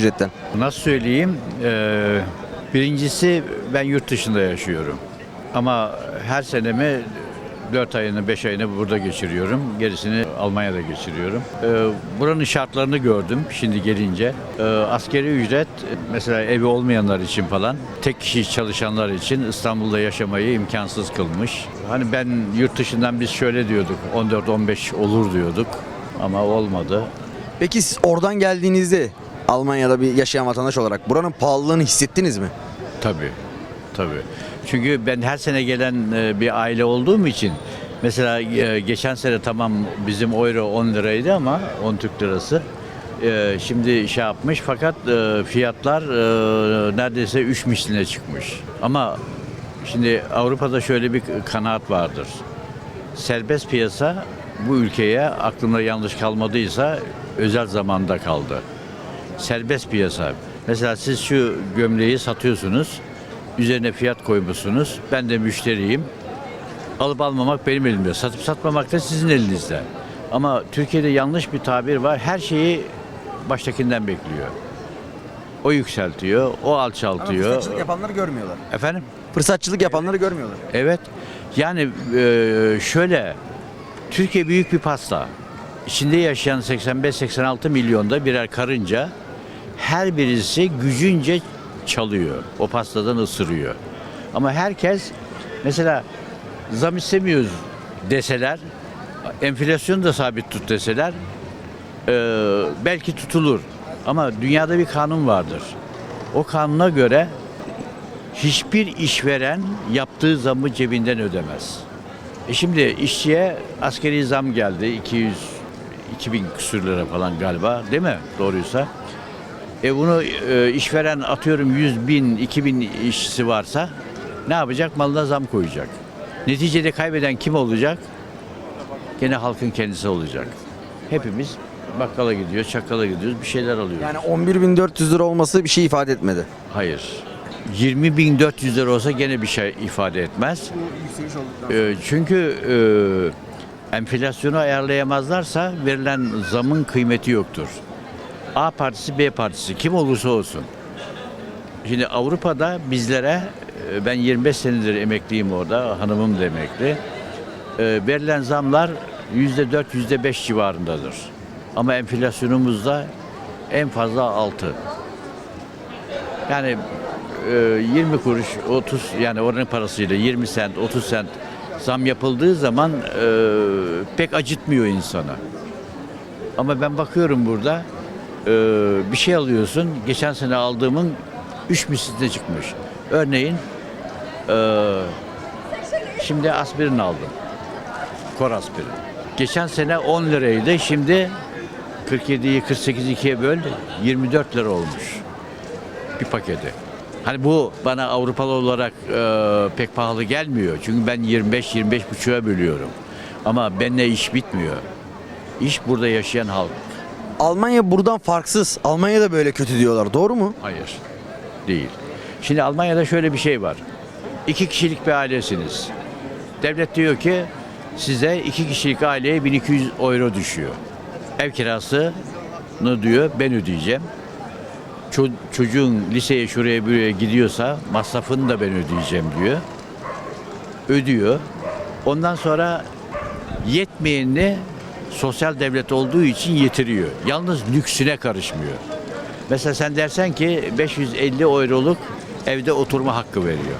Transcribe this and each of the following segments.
ücretten? Nasıl söyleyeyim? Ee, birincisi ben yurt dışında yaşıyorum. Ama her senemi 4 ayını 5 ayını burada geçiriyorum. Gerisini Almanya'da geçiriyorum. Ee, buranın şartlarını gördüm şimdi gelince. Ee, askeri ücret mesela evi olmayanlar için falan tek kişi çalışanlar için İstanbul'da yaşamayı imkansız kılmış. Hani ben yurt dışından biz şöyle diyorduk 14-15 olur diyorduk ama olmadı. Peki siz oradan geldiğinizde Almanya'da bir yaşayan vatandaş olarak buranın pahalılığını hissettiniz mi? Tabii. Tabii. Çünkü ben her sene gelen e, bir aile olduğum için mesela e, geçen sene tamam bizim euro 10 liraydı ama 10 Türk lirası. E, Şimdi şey yapmış fakat fiyatlar neredeyse 3 misline çıkmış. Ama şimdi Avrupa'da şöyle bir kanaat vardır. Serbest piyasa bu ülkeye aklımda yanlış kalmadıysa özel zamanda kaldı serbest piyasa. Mesela siz şu gömleği satıyorsunuz. Üzerine fiyat koymuşsunuz. Ben de müşteriyim. Alıp almamak benim elimde. Satıp satmamak da sizin elinizde. Ama Türkiye'de yanlış bir tabir var. Her şeyi baştakinden bekliyor. O yükseltiyor, o alçaltıyor. yapanları görmüyorlar. Efendim? Fırsatçılık yapanları görmüyorlar. Evet. Yani e, şöyle Türkiye büyük bir pasta. İçinde yaşayan 85-86 milyonda birer karınca her birisi gücünce çalıyor. O pastadan ısırıyor. Ama herkes mesela zam istemiyoruz deseler, enflasyonu da sabit tut deseler e, belki tutulur. Ama dünyada bir kanun vardır. O kanuna göre hiçbir işveren yaptığı zamı cebinden ödemez. E şimdi işçiye askeri zam geldi 200 2000 küsür lira falan galiba değil mi doğruysa? E bunu e, işveren atıyorum 100 bin 2000 işçisi varsa ne yapacak? Malına zam koyacak. Neticede kaybeden kim olacak? Gene halkın kendisi olacak. Hepimiz bakkala gidiyor, çakkala gidiyoruz, bir şeyler alıyoruz. Yani 11.400 lira olması bir şey ifade etmedi. Hayır. 20.400 lira olsa gene bir şey ifade etmez. Ee, çünkü e, enflasyonu ayarlayamazlarsa verilen zamın kıymeti yoktur. A partisi B partisi kim olursa olsun. Şimdi Avrupa'da bizlere e, ben 25 senedir emekliyim orada hanımım da emekli. E, verilen zamlar %4 %5 civarındadır. Ama enflasyonumuzda en fazla 6. Yani e, 20 kuruş 30 yani oranın parasıyla 20 sent 30 sent zam yapıldığı zaman e, pek acıtmıyor insana. Ama ben bakıyorum burada e, bir şey alıyorsun geçen sene aldığımın 3 misline çıkmış. Örneğin e, şimdi aspirin aldım. Kor aspirin. Geçen sene 10 liraydı şimdi 47'yi 48 ikiye böl 24 lira olmuş bir paketi. Hani bu bana Avrupalı olarak e, pek pahalı gelmiyor. Çünkü ben 25-25 buçuğa bölüyorum. Ama benimle iş bitmiyor. İş burada yaşayan halk. Almanya buradan farksız. Almanya'da böyle kötü diyorlar. Doğru mu? Hayır. Değil. Şimdi Almanya'da şöyle bir şey var. İki kişilik bir ailesiniz. Devlet diyor ki size iki kişilik aileye 1200 euro düşüyor. Ev kirasını diyor ben ödeyeceğim. Ço- çocuğun liseye şuraya buraya gidiyorsa masrafını da ben ödeyeceğim diyor. Ödüyor. Ondan sonra yetmeyenini sosyal devlet olduğu için yetiriyor. Yalnız lüksüne karışmıyor. Mesela sen dersen ki 550 euroluk evde oturma hakkı veriyor.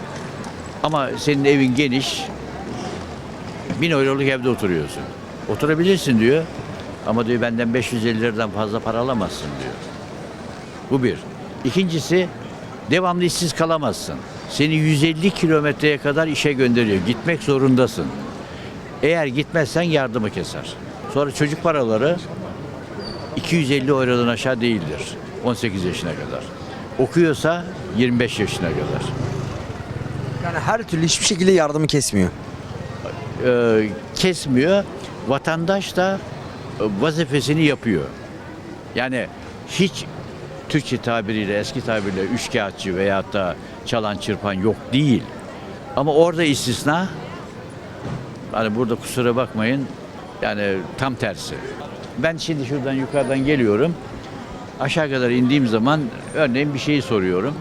Ama senin evin geniş, 1000 euroluk evde oturuyorsun. Oturabilirsin diyor. Ama diyor benden 550 liradan fazla para alamazsın diyor. Bu bir. İkincisi devamlı işsiz kalamazsın. Seni 150 kilometreye kadar işe gönderiyor. Gitmek zorundasın. Eğer gitmezsen yardımı keser. Sonra çocuk paraları 250 eurodan aşağı değildir. 18 yaşına kadar. Okuyorsa 25 yaşına kadar. Yani her türlü hiçbir şekilde yardımı kesmiyor. Ee, kesmiyor. Vatandaş da e, vazifesini yapıyor. Yani hiç Türkçe tabiriyle, eski tabiriyle üçkağıtçı veyahut da çalan çırpan yok değil. Ama orada istisna, hani burada kusura bakmayın, yani tam tersi. Ben şimdi şuradan yukarıdan geliyorum. Aşağı kadar indiğim zaman örneğin bir şeyi soruyorum.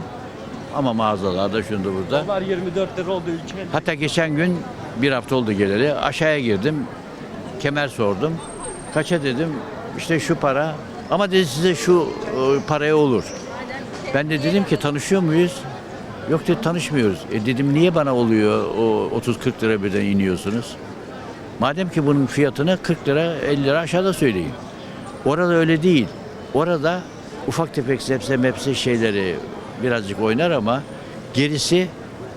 Ama mağazalarda şunda burada. Dolar 24 lira oldu ülke. Hatta geçen gün bir hafta oldu geleli aşağıya girdim. Kemer sordum. Kaça dedim işte şu para ama dedi size şu e, paraya olur. Ben de dedim ki tanışıyor muyuz? Yok dedi tanışmıyoruz. E dedim niye bana oluyor o 30-40 lira birden iniyorsunuz? Madem ki bunun fiyatını 40 lira 50 lira aşağıda söyleyin. Orada öyle değil. Orada ufak tefek zepse mepse şeyleri birazcık oynar ama gerisi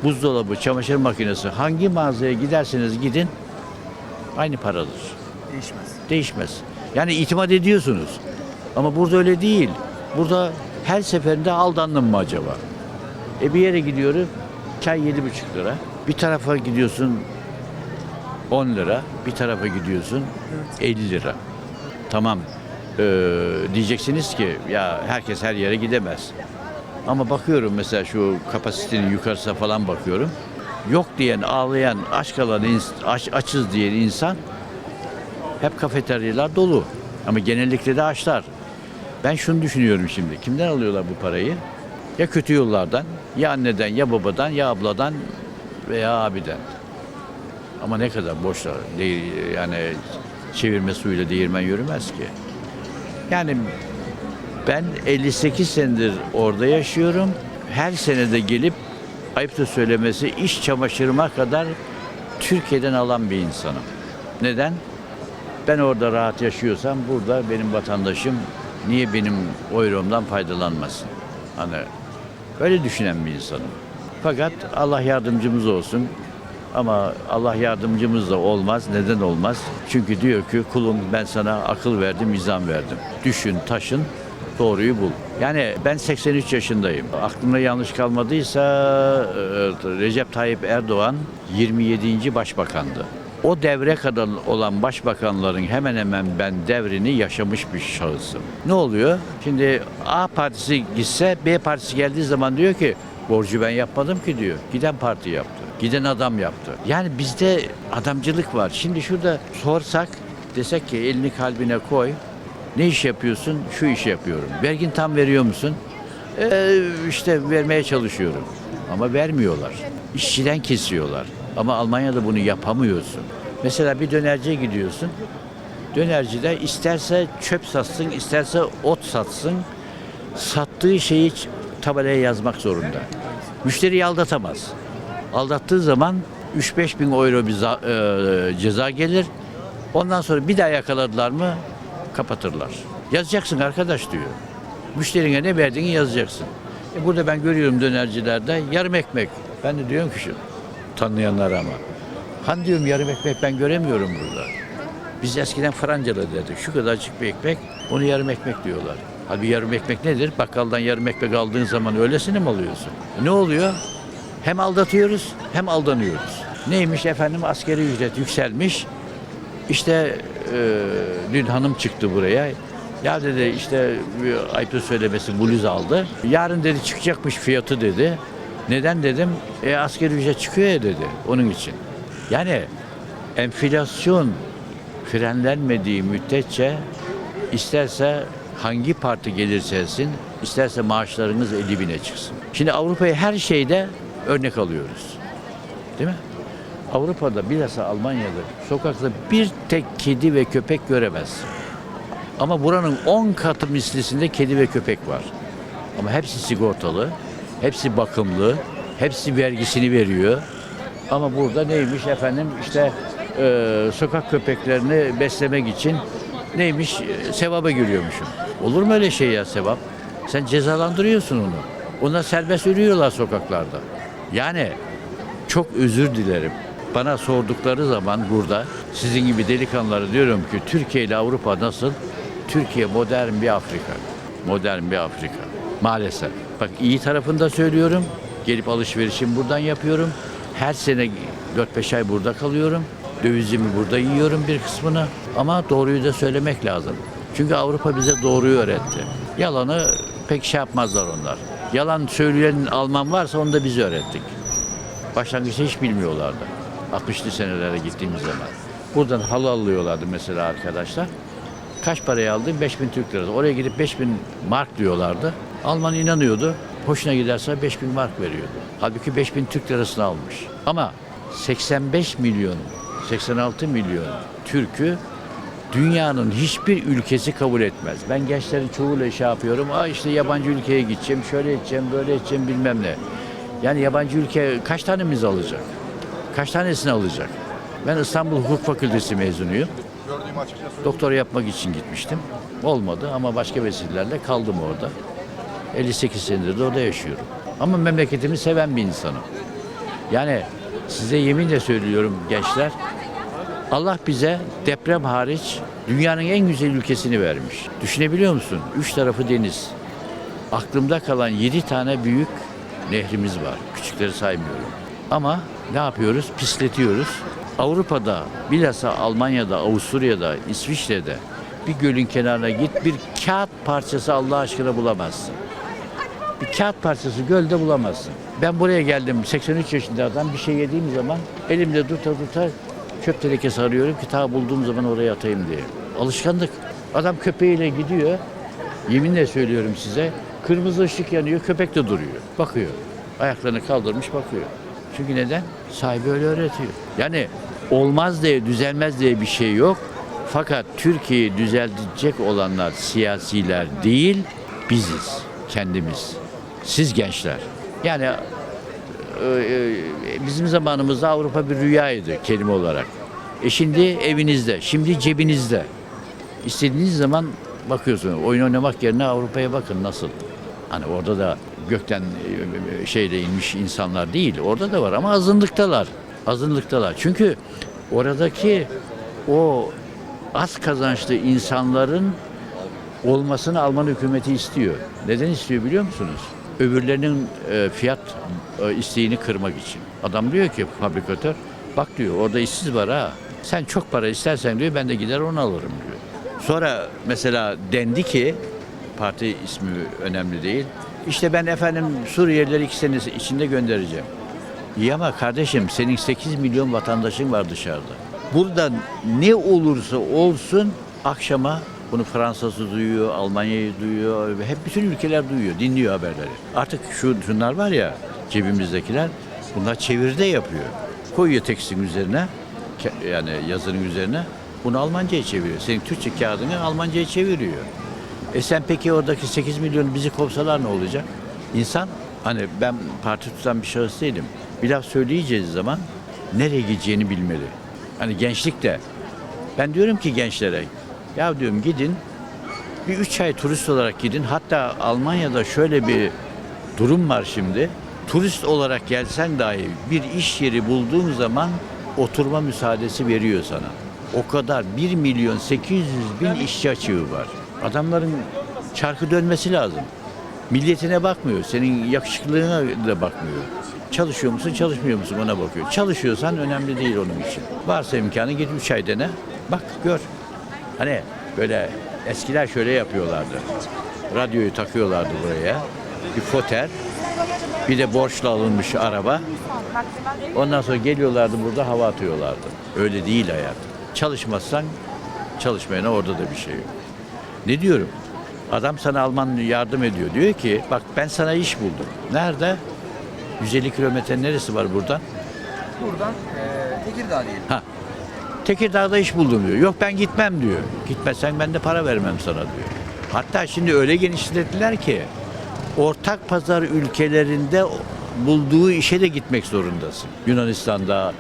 buzdolabı, çamaşır makinesi hangi mağazaya giderseniz gidin aynı paradır. Değişmez. Değişmez. Yani itimat ediyorsunuz. Ama burada öyle değil. Burada her seferinde aldandım mı acaba? E bir yere gidiyorum çay yedi buçuk lira. Bir tarafa gidiyorsun 10 lira. Bir tarafa gidiyorsun 50 lira. Tamam ee, diyeceksiniz ki ya herkes her yere gidemez. Ama bakıyorum mesela şu kapasitenin yukarısına falan bakıyorum. Yok diyen, ağlayan, aç kalan, aç, açız diyen insan hep kafeteryalar dolu. Ama genellikle de açlar. Ben şunu düşünüyorum şimdi. Kimden alıyorlar bu parayı? Ya kötü yollardan, ya anneden, ya babadan, ya abladan veya abiden. Ama ne kadar boşlar. Değil, yani çevirme suyuyla değirmen yürümez ki. Yani ben 58 senedir orada yaşıyorum. Her senede gelip ayıptır söylemesi iş çamaşırıma kadar Türkiye'den alan bir insanım. Neden? Ben orada rahat yaşıyorsam burada benim vatandaşım niye benim euromdan faydalanmasın? Hani öyle düşünen bir insanım. Fakat Allah yardımcımız olsun. Ama Allah yardımcımız da olmaz. Neden olmaz? Çünkü diyor ki kulum ben sana akıl verdim, nizam verdim. Düşün, taşın, doğruyu bul. Yani ben 83 yaşındayım. Aklımda yanlış kalmadıysa e, Recep Tayyip Erdoğan 27. başbakandı. O devre kadar olan başbakanların hemen hemen ben devrini yaşamış bir şahısım. Ne oluyor? Şimdi A partisi gitse B partisi geldiği zaman diyor ki borcu ben yapmadım ki diyor. Giden parti yaptı. Giden adam yaptı. Yani bizde adamcılık var. Şimdi şurada sorsak desek ki elini kalbine koy. Ne iş yapıyorsun? Şu işi yapıyorum. Vergin tam veriyor musun? Ee, işte vermeye çalışıyorum. Ama vermiyorlar. İşçiden kesiyorlar. Ama Almanya'da bunu yapamıyorsun. Mesela bir dönerciye gidiyorsun. Dönercide isterse çöp satsın, isterse ot satsın. Sattığı şeyi tabelaya yazmak zorunda. Müşteriyi aldatamaz. Aldattığı zaman 3-5 bin euro bir e, ceza gelir. Ondan sonra bir daha yakaladılar mı kapatırlar. Yazacaksın arkadaş diyor. Müşterine ne verdiğini yazacaksın. E burada ben görüyorum dönercilerde yarım ekmek. Ben de diyorum ki şu tanıyanlar ama. Han diyorum yarım ekmek ben göremiyorum burada. Biz eskiden Francalı dedik. Şu kadarcık bir ekmek, onu yarım ekmek diyorlar. Halbuki yarım ekmek nedir? Bakkaldan yarım ekmek aldığın zaman öylesine mi alıyorsun? E ne oluyor? Hem aldatıyoruz hem aldanıyoruz. Neymiş efendim askeri ücret yükselmiş. İşte e, dün hanım çıktı buraya. Ya dedi işte bir ayıptır söylemesi bluz aldı. Yarın dedi çıkacakmış fiyatı dedi. Neden dedim? E asgari ücret çıkıyor ya dedi onun için. Yani enflasyon frenlenmediği müddetçe isterse hangi parti gelirse gelsin, isterse maaşlarınız 50 bine çıksın. Şimdi Avrupa'ya her şeyde örnek alıyoruz. Değil mi? Avrupa'da bilhassa Almanya'da sokakta bir tek kedi ve köpek göremezsin. Ama buranın 10 katı mislisinde kedi ve köpek var. Ama hepsi sigortalı, hepsi bakımlı, hepsi vergisini veriyor. Ama burada neymiş efendim işte e, sokak köpeklerini beslemek için neymiş e, sevaba giriyormuşum. Olur mu öyle şey ya sevap? Sen cezalandırıyorsun onu. Onlar serbest yürüyorlar sokaklarda. Yani çok özür dilerim. Bana sordukları zaman burada sizin gibi delikanlılara diyorum ki Türkiye ile Avrupa nasıl? Türkiye modern bir Afrika. Modern bir Afrika. Maalesef. Bak iyi tarafında söylüyorum. Gelip alışverişimi buradan yapıyorum. Her sene 4-5 ay burada kalıyorum. Dövizimi burada yiyorum bir kısmını. Ama doğruyu da söylemek lazım. Çünkü Avrupa bize doğruyu öğretti. Yalanı pek şey yapmazlar onlar. Yalan söyleyen Alman varsa onu da biz öğrettik. Başlangıçta hiç bilmiyorlardı. 60'lı senelere gittiğimiz zaman. Buradan halı alıyorlardı mesela arkadaşlar. Kaç paraya aldın? 5000 Türk lirası. Oraya gidip 5000 mark diyorlardı. Alman inanıyordu. Hoşuna giderse 5000 mark veriyordu. Halbuki 5000 Türk lirasını almış. Ama 85 milyon, 86 milyon Türk'ü dünyanın hiçbir ülkesi kabul etmez. Ben gençlerin çoğuyla şey yapıyorum. Aa işte yabancı ülkeye gideceğim, şöyle edeceğim, böyle edeceğim bilmem ne. Yani yabancı ülke kaç tanemiz alacak? Kaç tanesini alacak? Ben İstanbul Hukuk Fakültesi mezunuyum. Doktora yapmak için gitmiştim. Olmadı ama başka vesilelerle kaldım orada. 58 senedir de orada yaşıyorum. Ama memleketimi seven bir insanım. Yani size yeminle söylüyorum gençler. Allah bize deprem hariç dünyanın en güzel ülkesini vermiş. Düşünebiliyor musun? Üç tarafı deniz. Aklımda kalan yedi tane büyük nehrimiz var. Küçükleri saymıyorum. Ama ne yapıyoruz? Pisletiyoruz. Avrupa'da, bilhassa Almanya'da, Avusturya'da, İsviçre'de bir gölün kenarına git bir kağıt parçası Allah aşkına bulamazsın. Bir kağıt parçası gölde bulamazsın. Ben buraya geldim 83 yaşında adam bir şey yediğim zaman elimde tuta tuta çöp tenekesi arıyorum ki ta bulduğum zaman oraya atayım diye. Alışkanlık. Adam köpeğiyle gidiyor. Yeminle söylüyorum size. Kırmızı ışık yanıyor, köpek de duruyor. Bakıyor. Ayaklarını kaldırmış bakıyor. Çünkü neden? Sahibi öyle öğretiyor. Yani olmaz diye, düzelmez diye bir şey yok. Fakat Türkiye'yi düzeltecek olanlar siyasiler değil, biziz, kendimiz. Siz gençler. Yani bizim zamanımızda Avrupa bir rüyaydı kelime olarak. E şimdi evinizde, şimdi cebinizde. İstediğiniz zaman bakıyorsunuz. Oyun oynamak yerine Avrupa'ya bakın nasıl. Hani orada da gökten e, şeyle inmiş insanlar değil. Orada da var ama azınlıktalar. Azınlıktalar. Çünkü oradaki o az kazançlı insanların olmasını Alman hükümeti istiyor. Neden istiyor biliyor musunuz? Öbürlerinin e, fiyat e, isteğini kırmak için. Adam diyor ki fabrikatör, bak diyor orada işsiz var ha. Sen çok para istersen diyor ben de gider onu alırım diyor. Sonra mesela dendi ki parti ismi önemli değil. İşte ben efendim Suriyelileri iki sene içinde göndereceğim. İyi ama kardeşim senin 8 milyon vatandaşın var dışarıda. Burada ne olursa olsun akşama bunu Fransa'sı duyuyor, Almanya'yı duyuyor, hep bütün ülkeler duyuyor, dinliyor haberleri. Artık şu şunlar var ya cebimizdekiler, bunlar çeviride yapıyor. Koyuyor tekstin üzerine, yani yazının üzerine, bunu Almanca'ya çeviriyor. Senin Türkçe kağıdını Almanca'ya çeviriyor. E sen peki oradaki 8 milyon bizi kovsalar ne olacak? İnsan, hani ben parti tutan bir şahıs değilim. Bir laf söyleyeceğiz zaman nereye gideceğini bilmeli. Hani gençlik de ben diyorum ki gençlere, ya diyorum gidin, bir üç ay turist olarak gidin. Hatta Almanya'da şöyle bir durum var şimdi. Turist olarak gelsen dahi bir iş yeri bulduğun zaman oturma müsaadesi veriyor sana. O kadar 1 milyon 800 bin işçi açığı var. Adamların çarkı dönmesi lazım. Milliyetine bakmıyor. Senin yakışıklılığına da bakmıyor. Çalışıyor musun, çalışmıyor musun ona bakıyor. Çalışıyorsan önemli değil onun için. Varsa imkanı git 3 ay dene. Bak gör. Hani böyle eskiler şöyle yapıyorlardı. Radyoyu takıyorlardı buraya. Bir foter. Bir de borçla alınmış araba. Ondan sonra geliyorlardı burada hava atıyorlardı. Öyle değil hayat. Çalışmazsan çalışmayana orada da bir şey yok. Ne diyorum? Adam sana Alman yardım ediyor. Diyor ki bak ben sana iş buldum. Nerede? 150 kilometre neresi var buradan? Buradan e, Tekirdağ diyelim. Ha. Tekirdağ'da iş buldum diyor. Yok ben gitmem diyor. Gitmezsen ben de para vermem sana diyor. Hatta şimdi öyle genişlettiler ki ortak pazar ülkelerinde bulduğu işe de gitmek zorundasın. Yunanistan'da,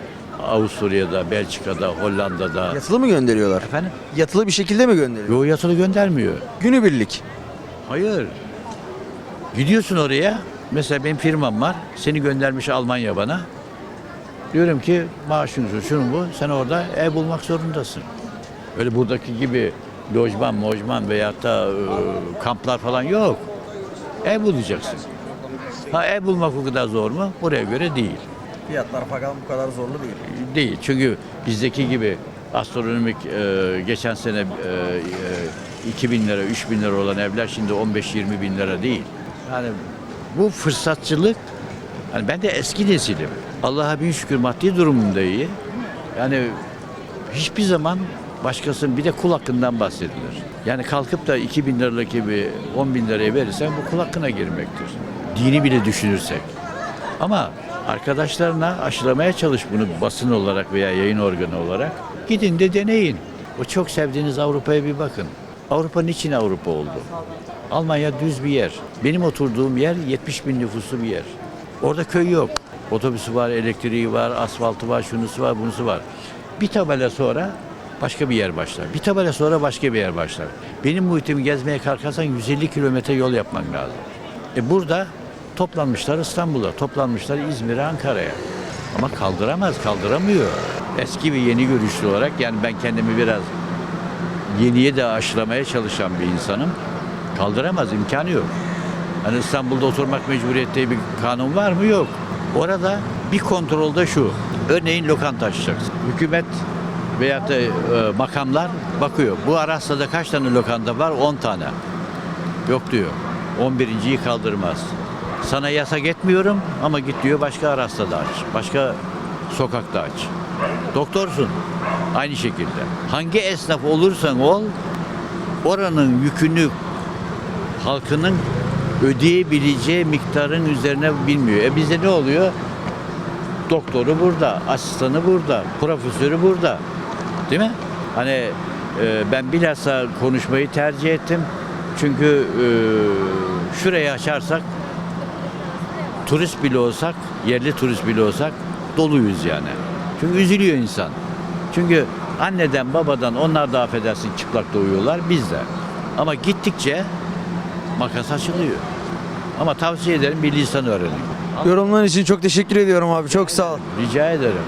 Avusturya'da, Belçika'da, Hollanda'da. Yatılı mı gönderiyorlar? Efendim? Yatılı bir şekilde mi gönderiyor? Yo yatılı göndermiyor. Günübirlik. Hayır. Gidiyorsun oraya. Mesela benim firmam var. Seni göndermiş Almanya bana. Diyorum ki maaşın şu, şunun bu. Sen orada ev bulmak zorundasın. Öyle buradaki gibi lojman, mojman veyahut da e, kamplar falan yok. Ev bulacaksın. Ha ev bulmak o kadar zor mu? Buraya göre değil. Fiyatlar fakat bu kadar zorlu değil. Değil. Çünkü bizdeki gibi astronomik e, geçen sene e, e, 2000 lira, 3000 lira olan evler şimdi 15-20 bin lira değil. Yani bu fırsatçılık, yani ben de eski nesilim. Allah'a bin şükür maddi durumum da iyi. Yani hiçbir zaman Başkasının bir de kul hakkından bahsedilir. Yani kalkıp da 2 bin liralık gibi 10 bin liraya verirsen bu kul hakkına girmektir. Dini bile düşünürsek. Ama arkadaşlarına aşılamaya çalış bunu basın olarak veya yayın organı olarak. Gidin de deneyin. O çok sevdiğiniz Avrupa'ya bir bakın. Avrupa niçin Avrupa oldu? Almanya düz bir yer. Benim oturduğum yer 70 bin nüfuslu bir yer. Orada köy yok. Otobüsü var, elektriği var, asfaltı var, şunusu var, bunusu var. Bir tabela sonra başka bir yer başlar. Bir tabela sonra başka bir yer başlar. Benim muhitimi gezmeye kalkarsan 150 kilometre yol yapman lazım. E burada toplanmışlar İstanbul'a, toplanmışlar İzmir'e, Ankara'ya. Ama kaldıramaz, kaldıramıyor. Eski ve yeni görüşlü olarak yani ben kendimi biraz yeniye de aşılamaya çalışan bir insanım. Kaldıramaz, imkanı yok. Hani İstanbul'da oturmak mecburiyette bir kanun var mı? Yok. Orada bir kontrolde şu. Örneğin lokanta açacaksın. Hükümet veyahut da e, makamlar bakıyor. Bu Aras'ta kaç tane lokanta var? 10 tane. Yok diyor. 11.yi kaldırmaz. Sana yasak etmiyorum ama git diyor başka Aras'ta aç. Başka sokakta aç. Doktorsun. Aynı şekilde. Hangi esnaf olursan ol oranın yükünü halkının ödeyebileceği miktarın üzerine bilmiyor. E bizde ne oluyor? Doktoru burada, asistanı burada, profesörü burada. Değil mi? Hani e, ben bilhassa konuşmayı tercih ettim. Çünkü e, şurayı açarsak turist bile olsak, yerli turist bile olsak doluyuz yani. Çünkü üzülüyor insan. Çünkü anneden babadan onlar da affedersin çıplak doğuyorlar biz de. Ama gittikçe makas açılıyor. Ama tavsiye ederim bir lisan öğrenin. Yorumların için çok teşekkür ediyorum abi. Çok sağ ol. Rica ederim.